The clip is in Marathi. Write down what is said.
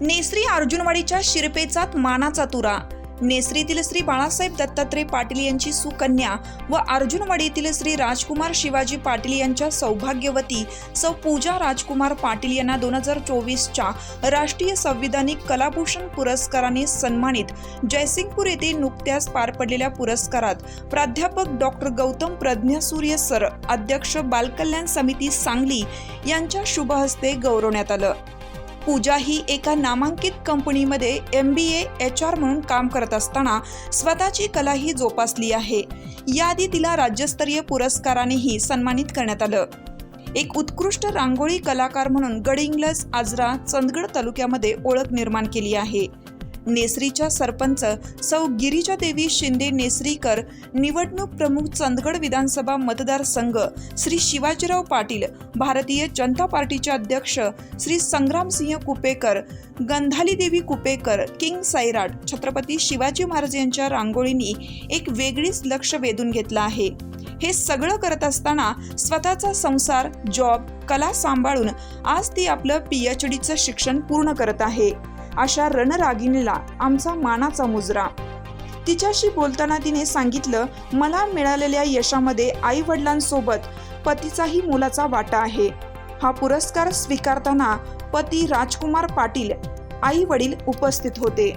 नेसरी अर्जुनवाडीच्या शिरपेचात मानाचा तुरा. नेसरीतील श्री बाळासाहेब दत्तात्रय पाटील यांची सुकन्या व अर्जुनवाडीतील श्री राजकुमार शिवाजी पाटील यांच्या सौभाग्यवती सौ पूजा राजकुमार पाटील यांना दोन हजार चोवीसच्या राष्ट्रीय संविधानिक कलाभूषण पुरस्काराने सन्मानित जयसिंगपूर येथे नुकत्याच पार पडलेल्या पुरस्कारात प्राध्यापक डॉक्टर गौतम प्रज्ञासूर्य सर अध्यक्ष बालकल्याण समिती सांगली यांच्या शुभहस्ते गौरवण्यात आलं. पूजा ही एका नामांकित कंपनीमध्ये M B A H R म्हणून काम करत असताना स्वतःची कला ही जोपासली आहे. याआधी तिला राज्यस्तरीय पुरस्कारानेही सन्मानित करण्यात आलं. एक उत्कृष्ट रांगोळी कलाकार म्हणून गडिंग्लज आजरा चंदगड तालुक्यामध्ये ओळख निर्माण केली आहे. नेसरीच्या सरपंच सौ गिरीजा देवी शिंदे नेसरीकर निवडणूक प्रमुख चंदगड विधानसभा मतदारसंघ श्री शिवाजीराव पाटील भारतीय जनता पार्टीचे अध्यक्ष श्री संग्रामसिंह कुपेकर गंधाली देवी कुपेकर किंग साईराट छत्रपती शिवाजी महाराज यांच्या रांगोळीनी एक वेगळीच लक्ष वेधून घेतलं आहे. हे सगळं करत असताना स्वतःचा संसार जॉब कला सांभाळून आज ती आपलं पी एच डीचं शिक्षण पूर्ण करत आहे. अशा रणरागिणीला आमचा मानाचा मुजरा. तिच्याशी बोलताना तिने सांगितलं मला मिळालेल्या यशामध्ये आई वडिलांसोबत पतीचाही मुलाचा वाटा आहे. हा पुरस्कार स्वीकारताना पती राजकुमार पाटील आई वडील उपस्थित होते.